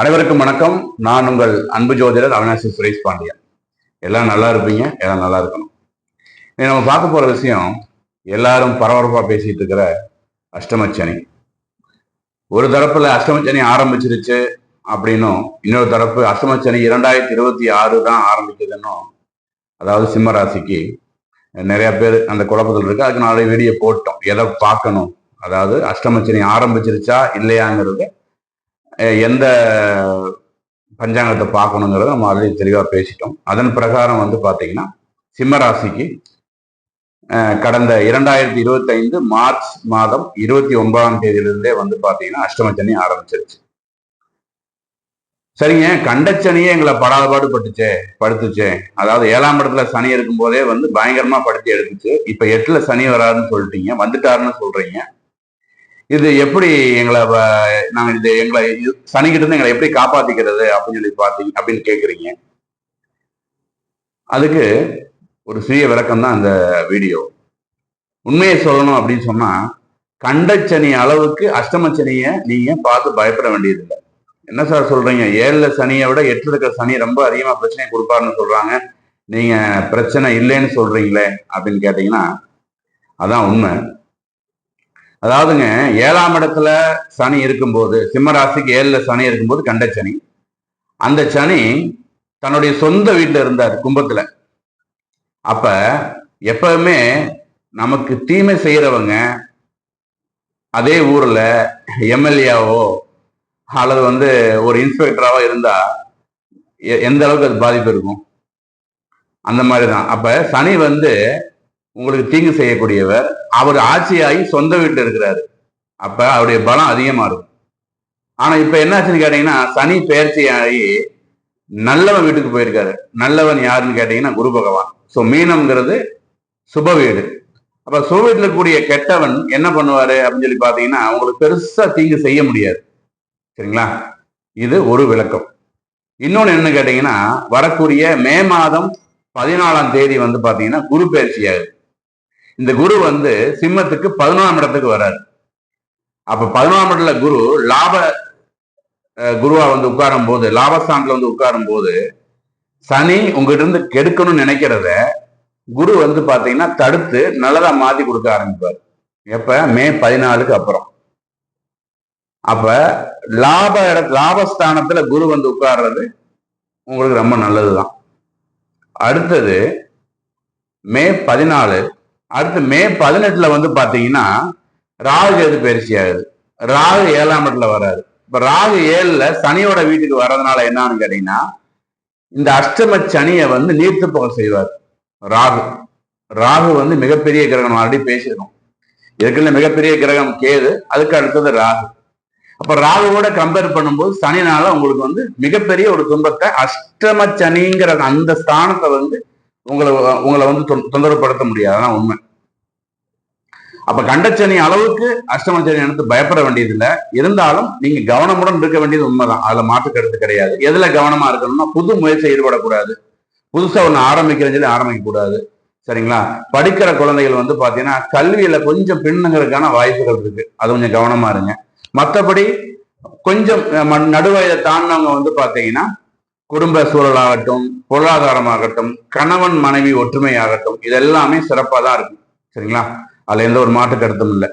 அனைவருக்கும் வணக்கம். நான் உங்கள் அன்பு ஜோதிடர் அவினாசி சுரேஷ் பாண்டியன் எல்லாம் நல்லா இருப்பீங்க எல்லாம் நல்லா இருக்கணும். இன்னைக்கு நம்ம பார்க்க போற விஷயம் எல்லாரும் பரபரப்பா பேசிட்டு இருக்கிற அஷ்டமச்சனி. ஒரு தரப்புல அஷ்டமச்சனி ஆரம்பிச்சிருச்சு அப்படின்னும் இன்னொரு தரப்பு அஷ்டமச்சனி இரண்டாயிரத்தி இருபத்தி ஆறு தான் ஆரம்பிக்குதுன்னும் அதாவது சிம்ம ராசிக்கு நிறைய பேர் அந்த குழப்பத்தில் இருக்கு. அதுக்கு நாளை வீடியோ போட்டோம். எதை பார்க்கணும்? அதாவது அஷ்டமச்சனி ஆரம்பிச்சிருச்சா இல்லையாங்கிறது எந்த பஞ்சாங்கத்தை பார்க்கணுங்கிறத நம்ம ஆல்ரெடி தெளிவாக பேசிட்டோம். அதன் பிரகாரம் வந்து பார்த்தீங்கன்னா சிம்ம ராசிக்கு கடந்த இரண்டாயிரத்தி இருபத்தைந்து மார்ச் மாதம் இருபத்தி ஒன்பதாம் தேதியிலிருந்தே வந்து பார்த்தீங்கன்னா அஷ்டமச்சனி ஆரம்பிச்சிருச்சு. சரிங்க கண்டச்சனியே எங்களை படாதபாடு பட்டுச்சே படுத்துச்சே. அதாவது ஏழாம் இடத்துல சனி இருக்கும் போதே வந்து பயங்கரமா படுத்தி எடுத்துச்சு. இப்ப எட்டுல சனி வராருன்னு சொல்லிட்டீங்க வந்துட்டாருன்னு சொல்றீங்க. இது எப்படி எங்களை வ- நாங்க இது எங்களை இது- இருந்து எங்களை எப்படி காப்பாத்திக்கிறது அப்படின்னு சொல்லி பார்த்தீங்க அப்படின்னு கேக்குறீங்க. அதுக்கு ஒரு சிறிய விளக்கம் தான் அந்த வீடியோ. உண்மையை சொல்லணும் அப்படின்னு சொன்னா கண்டச்சனி அளவுக்கு அஷ்டமச்சனியை நீங்க பார்த்து பயப்பட வேண்டியதில்லை. என்ன சார் சொல்றீங்க? ஏழுல சனியை விட எட்டு இருக்கிற சனி ரொம்ப அதிகமா பிரச்சனை கொடுப்பாருன்னு சொல்றாங்க. நீங்க பிரச்சனை இல்லைன்னு சொல்றீங்களே அப்படின்னு கேட்டீங்கன்னா அதான் உண்மை. அதாவதுங்க ஏழாம் இடத்துல சனி இருக்கும்போது சிம்ம ராசிக்கு ஏழில் சனி இருக்கும்போது கண்ட சனி. அந்த சனி தன்னுடைய சொந்த வீட்டில் இருந்தார் கும்பத்தில். அப்ப எப்பவுமே நமக்கு தீமை செய்கிறவங்க அதே ஊரில் எம்எல்ஏவோ அல்லது வந்து ஒரு இன்ஸ்பெக்டராவோ இருந்தா எ- எந்த அளவுக்கு அது பாதிப்பு இருக்கும்? அந்த மாதிரி தான் அப்போ சனி வந்து உங்களுக்கு தீங்கு செய்யக்கூடியவர் அவர் ஆட்சியாகி சொந்த வீட்டில் இருக்கிறாரு. அப்ப அவருடைய பலம் அதிகமா இருக்கும். ஆனா இப்ப என்னாச்சுன்னு கேட்டீங்கன்னா சனி பெயர்ச்சி ஆகி நல்லவன் வீட்டுக்கு போயிருக்காரு. நல்லவன் யாருன்னு கேட்டீங்கன்னா குரு பகவான். ஸோ மீனம்ங்கிறது சுப வீடு. அப்ப சுப வீட்டில் கூடிய கெட்டவன் என்ன பண்ணுவாரு அப்படின்னு சொல்லி பாத்தீங்கன்னா உங்களுக்கு பெருசா தீங்கு செய்ய முடியாது. சரிங்களா? இது ஒரு விளக்கம். இன்னொன்னு என்ன கேட்டீங்கன்னா வரக்கூடிய மே மாதம் பதினாலாம் தேதி வந்து பாத்தீங்கன்னா குரு பயிற்சி ஆகுது இந்த குரு வந்து சிம்மத்துக்கு பதினோராம் இடத்துக்கு வர்றாரு. அப்ப பதினோராம் இடத்துல குரு லாப குருவா வந்து உட்காரும் போது லாபஸ்தானத்துல வந்து உட்காரும் போது சனி உங்ககிட்ட இருந்து கெடுக்கணும்னு நினைக்கிறத குரு வந்து பாத்தீங்கன்னா தடுத்து நல்லதா மாத்தி கொடுக்க ஆரம்பிப்பார். எப்ப? மே பதினாலுக்கு அப்புறம். அப்ப லாப இட லாபஸ்தானத்துல குரு வந்து உட்கார்றது உங்களுக்கு ரொம்ப நல்லதுதான். அடுத்தது மே பதினாலு அடுத்து மே பதினெட்டுல வந்து பாத்தீங்கன்னா ராகு எது பயிற்சி ஆகுது. ராகு ஏழாம் இடத்துல வராது இப்ப ராகு ஏழுல சனியோட வீட்டுக்கு வர்றதுனால என்னன்னு கேட்டீங்கன்னா இந்த அஷ்டம சனியை வந்து நீர்த்து போக செய்வார். ராகு. ராகு வந்து மிகப்பெரிய கிரகம். ஆல்ரெடி பேசியிருக்கோம். ஏற்கனவே மிகப்பெரிய கிரகம் கேது அதுக்கு அடுத்தது ராகு. அப்ப ராகுவோட கம்பேர் பண்ணும்போது சனினால உங்களுக்கு வந்து மிகப்பெரிய ஒரு துன்பத்தை அஷ்டம சனிங்கிற அந்த ஸ்தானத்தை வந்து உங்களை உங்களை வந்து தொந்தரவுப்படுத்த முடியாது. அதான் உண்மை. அப்ப கண்டச்சனி அளவுக்கு அஷ்டமச்சனி எடுத்து பயப்பட வேண்டியதில்லை. இருந்தாலும் நீங்க கவனமுடன் இருக்க வேண்டியது உண்மைதான். அதுல மாற்று கருத்து கிடையாது. எதுல கவனமா இருக்கணும்னா புது முயற்சி ஈடுபடக்கூடாது. புதுசா ஒண்ணு ஆரம்பிக்கிறேன்னு சொல்லி ஆரம்பிக்க கூடாது சரிங்களா? படிக்கிற குழந்தைகள் வந்து பாத்தீங்கன்னா கல்வியில கொஞ்சம் பின்னுங்கிறதுக்கான வாய்ப்புகள் இருக்கு. அது கொஞ்சம் கவனமா இருங்க. மற்றபடி கொஞ்சம் நடுவயதை தாண்டினவங்க வந்து பாத்தீங்கன்னா குடும்ப சூழலாகட்டும் பொருளாதாரமாகட்டும் கணவன் மனைவி ஒற்றுமையாகட்டும் இதெல்லாமே சிறப்பாக தான் இருக்கும். சரிங்களா? அதில் எந்த ஒரு மாற்று கருத்தும் இல்லை.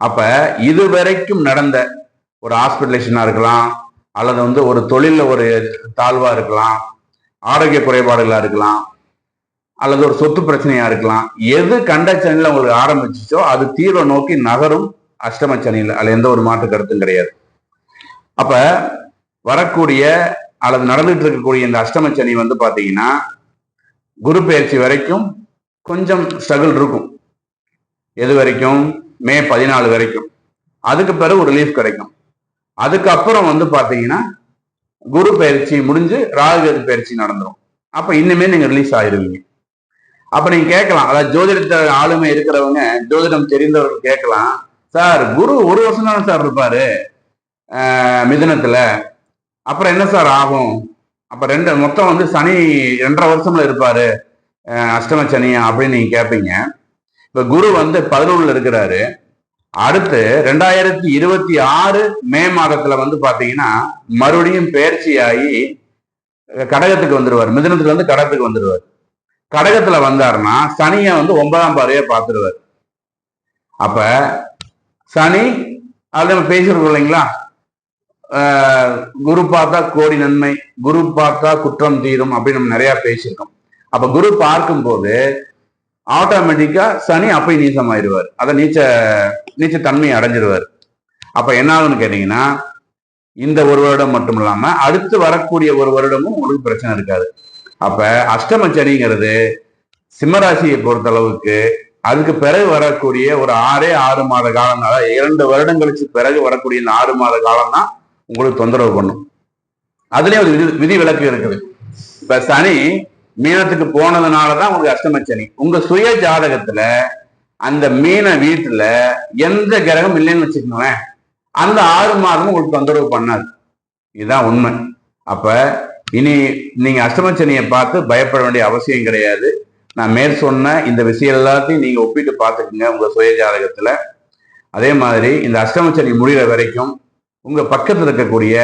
அப்ப இது வரைக்கும் நடந்த ஒரு ஹாஸ்பிட்டலேஷனா இருக்கலாம் அல்லது வந்து ஒரு தொழிலில் ஒரு தாழ்வா இருக்கலாம் ஆரோக்கிய குறைபாடுகளா இருக்கலாம் அல்லது ஒரு சொத்து பிரச்சனையா இருக்கலாம் எது கண்டச்சனில உங்களுக்கு ஆரம்பிச்சிச்சோ அது தீவிரம் நோக்கி நகரும் அஷ்டம சனியில். எந்த ஒரு மாற்று கருத்தும் கிடையாது. அப்ப வரக்கூடிய அல்லது நடந்துட்டு இருக்கக்கூடிய இந்த அஷ்டம சனி வந்து பார்த்தீங்கன்னா குரு பயிற்சி வரைக்கும் கொஞ்சம் ஸ்ட்ரகிள் இருக்கும். எது வரைக்கும்? மே பதினாலு வரைக்கும். அதுக்கு பிறகு ஒரு ரிலீஃப் கிடைக்கும். அதுக்கப்புறம் வந்து பார்த்தீங்கன்னா குரு பயிற்சி முடிஞ்சு ராகுகேது பயிற்சி நடந்துடும் அப்போ இன்னுமே நீங்கள் ரிலீஸ் ஆயிருவீங்க. அப்போ நீங்கள் கேட்கலாம். அதாவது ஜோதிடத்தை ஆளுமை இருக்கிறவங்க ஜோதிடம் தெரிந்தவர்கள் கேட்கலாம். சார் குரு ஒரு வருஷம் தானே சார் இருப்பாரு? மிதனத்தில் அப்புறம் என்ன சார் ஆகும்? அப்போ ரெண்டு மொத்தம் வந்து சனி ரெண்டரை வருஷம்ல இருப்பாரு. அஷ்டம சனி அப்படின்னு நீங்க கேட்பீங்க இப்போ குரு வந்து பதினொன்றில் இருக்கிறாரு. அடுத்து ரெண்டாயிரத்தி இருபத்தி ஆறு மே மாதத்துல வந்து பாத்தீங்கன்னா மறுபடியும் பயிற்சியாகி கடகத்துக்கு வந்துடுவார் மிதுனத்துல இருந்து கடகத்துக்கு வந்துடுவார் கடகத்துல வந்தாருன்னா சனியை வந்து ஒன்பதாம் பார்வையா பார்த்துருவார் அப்ப சனி அது நம்ம பேசியிருக்கோம் இல்லைங்களா? குரு பார்த்தா கோடி நன்மை குரு பார்த்தா குற்றம் தீரும் அப்படின்னு நம்ம நிறைய பேசியிருக்கோம். அப்ப குரு பார்க்கும்போது ஆட்டோமேட்டிக்கா சனி அப்போ நீச்சம் ஆயிடுவார் அதை நீச்ச நீச்ச தன்மை அடைஞ்சிருவார். அப்ப என்ன ஆகுன்னு கேட்டீங்கன்னா இந்த ஒரு வருடம் மட்டும் இல்லாம அடுத்து வரக்கூடிய ஒரு வருடமும் உங்களுக்கு பிரச்சனை இருக்காது. அப்ப அஷ்டம சனிங்கிறது சிம்மராசியை பொறுத்த அளவுக்கு அதுக்கு பிறகு வரக்கூடிய ஒரு ஆறே ஆறு மாத காலம் இரண்டு வருடம் கழிச்சு பிறகு வரக்கூடிய இந்த ஆறு மாத காலம் தான் உங்களுக்கு தொந்தரவு பண்ணும். அதுலயே ஒரு விதி விதி விலக்கு இருக்குது. இப்ப சனி மீனத்துக்கு போனதுனாலதான் உங்களுக்கு அஷ்டம சனி உங்க சுய ஜாதகத்துல அந்த மீன வீட்டுல எந்த கிரகம் இல்லைன்னு வச்சுக்கோங்களேன். அந்த ஆறு மாதமும் உங்களுக்கு தொந்தரவு பண்ணாது. இதுதான் உண்மை. அப்ப இனி நீங்க அஷ்டமச்சனியை பார்த்து பயப்பட வேண்டிய அவசியம் கிடையாது. நான் மேற் சொன்ன இந்த விஷயம் எல்லாத்தையும் நீங்க ஒப்பிட்டு பார்த்துக்குங்க உங்க சுய ஜாதகத்துல. அதே மாதிரி இந்த அஷ்டமச்சனி முடிகிற வரைக்கும் உங்க பக்கத்துல இருக்கக்கூடிய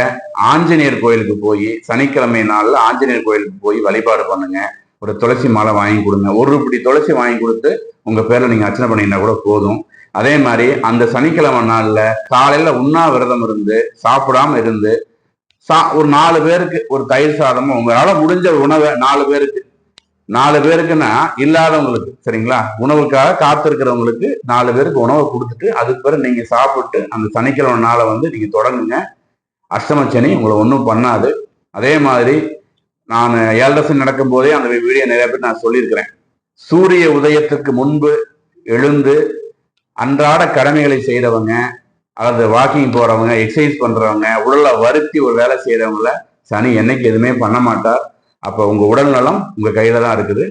ஆஞ்சநேயர் கோயிலுக்கு போய் சனிக்கிழமை நாள்ல ஆஞ்சநேயர் கோயிலுக்கு போய் வழிபாடு பண்ணுங்க. ஒரு துளசி மாலை வாங்கி கொடுங்க. ஒரு இப்படி துளசி வாங்கி கொடுத்து உங்க பேர்ல நீங்க அர்ச்சனை பண்ணீங்கன்னா கூட போதும். அதே மாதிரி அந்த சனிக்கிழமை நாள்ல காலையில உண்ணாவிரதம் இருந்து சாப்பிடாம இருந்து சா ஒரு நாலு பேருக்கு ஒரு தயிர் சாதமும் உங்களால முடிஞ்ச உணவை நாலு பேருக்கு நாலு பேருக்குன்னா இல்லாதவங்களுக்கு சரிங்களா? உணவுக்காக காத்திருக்கிறவங்களுக்கு நாலு பேருக்கு உணவை கொடுத்துட்டு அதுக்கு பிறகு நீங்க சாப்பிட்டு அந்த சனிக்கிழமை நாளை வந்து நீங்க தொடங்குங்க. அஷ்டமச்சனி உங்களை ஒன்றும் பண்ணாது. அதே மாதிரி நான் ஏழரசன் நடக்கும் போதே அந்த வீடியோ நிறைய பேர் நான் சொல்லியிருக்கிறேன். சூரிய உதயத்துக்கு முன்பு எழுந்து அன்றாட கடமைகளை செய்கிறவங்க அல்லது வாக்கிங் போறவங்க எக்ஸசைஸ் பண்றவங்க உடலை வருத்தி ஒரு வேலை செய்யறவங்கள சனி என்னைக்கு எதுவுமே பண்ண மாட்டார். அப்போ உங்கள் உடல் நலம் உங்கள் கையில் தான் இருக்குது.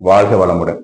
வாழ்க வளமுடன்.